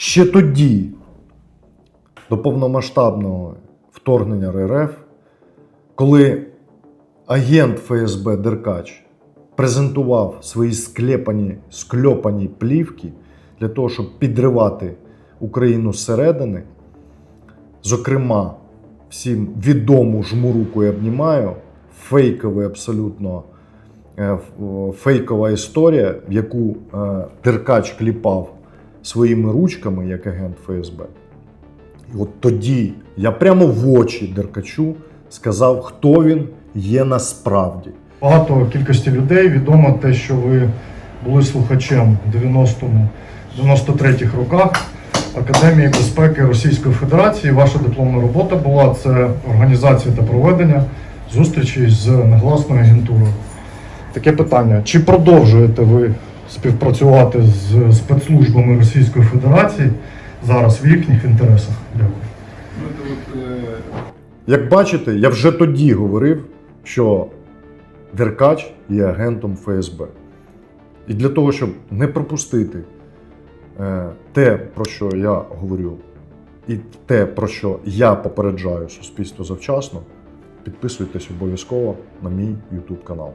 Ще тоді, до повномасштабного вторгнення РФ, коли агент ФСБ Деркач презентував свої склепані, скльопані плівки для того, щоб підривати Україну зсередини, зокрема, всім відому жмуруку я обнімаю, фейковий абсолютно е, фейкова історія, в яку е, Деркач кліпав своїми ручками як агент ФСБ. І от тоді я прямо в очі Деркачу сказав, хто він є насправді. Багато кількості людей відомо те, що ви були слухачем в 90-му, 93-х роках Академії безпеки Російської Федерації. Ваша дипломна робота була це організація та проведення зустрічей з негласною агентурою. Таке питання: чи продовжуєте ви співпрацювати з спецслужбами Російської Федерації зараз в їхніх інтересах? Дякую. Э, Як бачите, я вже тоді говорив, що Деркач є агентом ФСБ. І для того, щоб не пропустити е, те, про що я говорю, і те, про що я попереджаю суспільство завчасно, підписуйтесь обов'язково на мій YouTube канал.